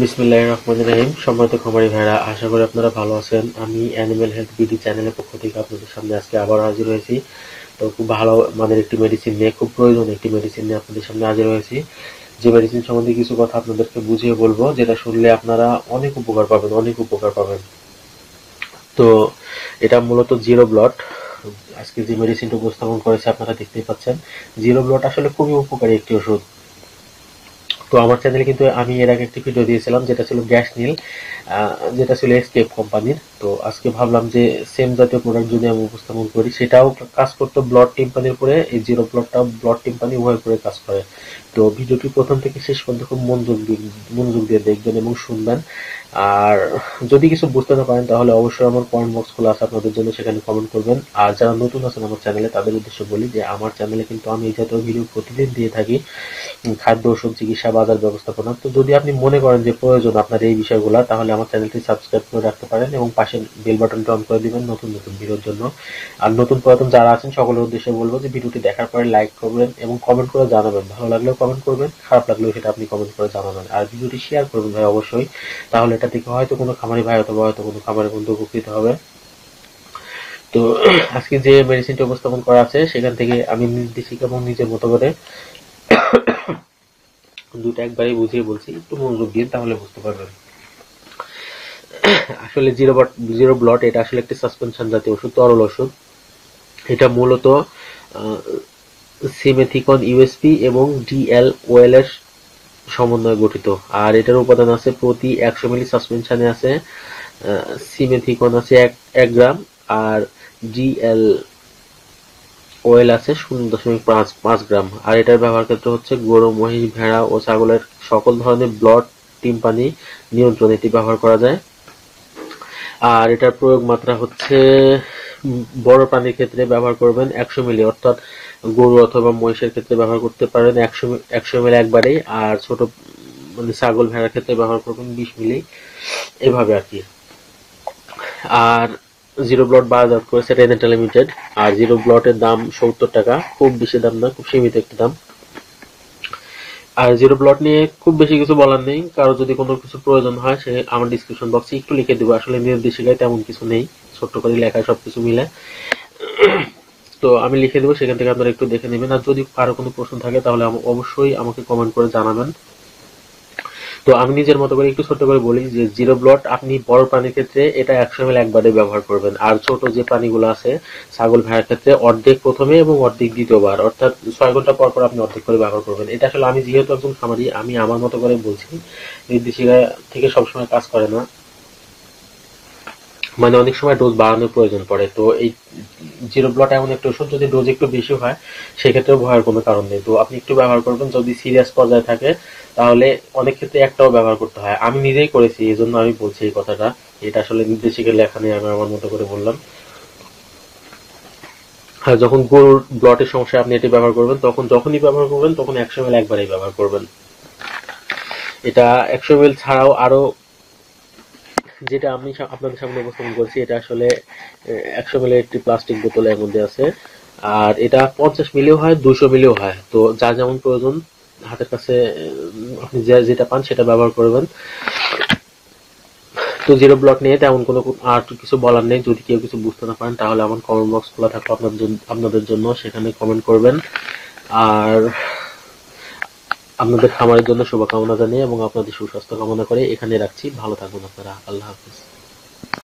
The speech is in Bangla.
বিসমিল্লাহ রহমান রহিম। সম্মানিত খামারি ভাইরা, আশা করি আপনারা ভালো আছেন। আমি অ্যানিমেল হেলথ বিডি চ্যানেলের পক্ষ থেকে আপনাদের সামনে আজকে আবার হাজির হয়েছি। তো খুব ভালো মানের একটি মেডিসিন নিয়ে, খুব প্রয়োজন একটি মেডিসিন নিয়ে আপনাদের সামনে হাজির হয়েছি। যে মেডিসিন সম্বন্ধে কিছু কথা আপনাদেরকে বুঝিয়ে বলব, যেটা শুনলে আপনারা অনেক উপকার পাবেন, অনেক উপকার পাবেন। তো এটা মূলত জিরো ব্লড আজকে যে মেডিসিনটা উপস্থাপন করেছে, আপনারা দেখতেই পাচ্ছেন। জিরো ব্লড আসলে খুবই উপকারী একটি ওষুধ। তো আমার চ্যানেলে কিন্তু আমি এর আগে একটি ভিডিও দিয়েছিলাম, যেটা ছিল গ্যাস নীল যেটা ছিল এসকেপ কোম্পানির তো আজকে ভাবলাম যে সেম জাতীয় প্রোডাক্ট যদি আমি উপস্থাপন করি, সেটাও কাজ করতো ব্লড টিম্পানির উপরে, এই জিরো ব্লডটা ব্লড টিম্পানি উভয় করে কাজ করে। তো ভিডিওটি প্রথম থেকে শেষ পর্যন্ত খুব মনোযোগ দিয়ে মনোযোগ দিয়ে দেখবেন এবং শুনবেন। আর যদি কিছু বুঝতে না পারেন, তাহলে অবশ্যই আমার কমেন্ট বক্স খোলা আছে আপনাদের জন্য, সেখানে কমেন্ট করবেন। আর যারা নতুন আছেন আমার চ্যানেলে তাদের উদ্দেশ্যে বলি যে, আমার চ্যানেলে কিন্তু আমি এই জাতীয় ভিডিও প্রতিদিন দিয়ে থাকি খাদ্য, ওষুধ, চিকিৎসা, বাজার ব্যবস্থাপনা। তো যদি আপনি মনে করেন যে, প্রয়োজন আপনার এই বিষয়গুলো, তাহলে আমার চ্যানেলটি সাবস্ক্রাইব করে রাখতে পারেন এবং পাশে বেল বাটনটি অন করে দিবেন নতুন নতুন ভিডিওর জন্য। আর নতুন পুরাতন যারা আছেন, সকলের উদ্দেশ্যে বলব যে, ভিডিওটি দেখার পরে লাইক করবেন এবং কমেন্ট করে জানাবেন। ভালো লাগলেও কমেন্ট করবেন, খারাপ লাগলেও সেটা আপনি কমেন্ট করে জানাবেন। আর ভিডিওটি শেয়ার করবেন ভাই, অবশ্যই। তাহলে এটা থেকে হয়তো কোনো খামারি ভাই অথবা হয়তো কোনো খামারের বন্ধু উপকৃত হবে। তো, আজকে যে মেডিসিনটি উপস্থাপন করা আছে, সেখান থেকে আমি নির্দেশিকা এবং নিজের মতো করে দুটো একবারই বুঝিয়ে বলছি। একটু মনোযোগ দিন তাহলে বুঝতে পারবেন। আসলে জিরো বট জিরো ব্লট এটা আসলে একটি সাসপেনশন জাতীয় ওষুধ, তরল ওষুধ। এটা মূলত সিমেথিকন ইউএসপি এবং ডিএল ওয়েল এর সমন্বয়ে গঠিত। আর এটার উপাদান আছে প্রতি একশো মিলি সাসপেনশনে আছে সিমেথিকন আছে এক গ্রাম, আর ডিএল ওয়েল আছে শূন্য দশমিক পাঁচ পাঁচ গ্রাম। আর এটার ব্যবহার ক্ষেত্র হচ্ছে গরু, মহিষ, ভেড়া ও ছাগলের সকল ধরনের ব্লড টিম্পানি নিয়ন্ত্রণ এটি ব্যবহার করা যায়। আর এটার প্রয়োগ মাত্রা হচ্ছে বড় প্রাণীর ক্ষেত্রে ব্যবহার করবেন একশো মিলি, অর্থাৎ গরু অথবা মহিষের ক্ষেত্রে ব্যবহার করতে পারেন একশো একশো মিলি একবারেই, আর ছোট মানে ছাগল ভেড়ার ক্ষেত্রে ব্যবহার করবেন বিশ মিলি, এভাবে আর কি। আর জিরো ব্লড বাজার করেছে রেনেটা লিমিটেড আর জিরো ব্লটের দাম সত্তর টাকা, খুব বেশি দাম না, খুব সীমিত একটি দাম। আর জিরো ব্লট নিয়ে খুব বেশি কিছু বলার নেই। কারও যদি কোনো কিছু প্রয়োজন হয়, সে আমার ডিসক্রিপশন বক্সে একটু লিখে দেবো। আসলে নির্দেশিকায় তেমন কিছু নেই। ছোট্ট করে লেখা সব কিছু মিলে। তো আমি লিখে দেবো, সেখান থেকে আপনারা একটু দেখে নেবেন। আর যদি কারও কোনো প্রশ্ন থাকে, তাহলে অবশ্যই আমাকে কমেন্ট করে জানাবেন। তো আমি নিজের মতো করে একটু ছোট করে বলি যে জিরো ব্লট আপনি বড় প্রাণীর ক্ষেত্রে এটা একশো এম একবারে ব্যবহার করবেন। আর ছোট যে প্রাণীগুলো আছে, ছাগল ভেড়ার ক্ষেত্রে অর্ধেক প্রথমে এবং অর্ধেক দ্বিতীয়বার, অর্থাৎ ছয় ঘণ্টা পর পর আপনি অর্ধেক করে ব্যবহার করবেন। এটা আসলে আমি যেহেতু একজন খামারি, আমি আমার মতো করে বলছি, নির্দেশিকা থেকে সবসময় কাজ করে না। মানে অনেক সময় ডোজ বাড়ানোর প্রয়োজন পড়ে। তো এই জিরো ব্লট এমন একটা ওষুধ যদি ডোজ একটু বেশি হয় সেক্ষেত্রে ভয়ের কোনো কারণ নেই। তো আপনি একটু ব্যবহার করবেন, যদি সিরিয়াস পর্যায়ে থাকে, তাহলে অনেক ক্ষেত্রে একটাও ব্যবহার করতে হয়। আমি নিজেই করেছি এই জন্য আমি বলছি এই কথাটা। এটা আসলে নির্দেশিকের লেখা নিয়ে আমি আমার মতো করে বললাম। আর যখন গরুর ব্লটের সমস্যা আপনি এটি ব্যবহার করবেন, তখন যখনই ব্যবহার করবেন, তখন একশো এম একবারেই ব্যবহার করবেন। এটা একশো এম ছাড়াও আরও যেটা আমি আপনাদের সামনে উপস্থাপন করছি, এটা আসলে একশো মিলি একটি প্লাস্টিক বোতলের মধ্যে আছে। আর এটা পঞ্চাশ মিলিও হয় দুশো মিলিও হয়। তো যা যেমন প্রয়োজন, হাতের কাছে আপনি যেটা পান সেটা ব্যবহার করবেন। তো জিরো ব্লক নিয়ে তেমন কোনো আর কিছু বলার নেই। যদি কেউ কিছু বুঝতে না পারেন, তাহলে আমার কমেন্ট বক্স খোলা জন্য আপনাদের জন্য। সেখানে কমেন্ট করবেন। আর আপনাদের খামারের জন্য শুভকামনা জানিয়ে এবং আপনাদের সুস্বাস্থ্য কামনা করে এখানে রাখছি। ভালো থাকবেন আপনারা। আল্লাহ হাফিজ।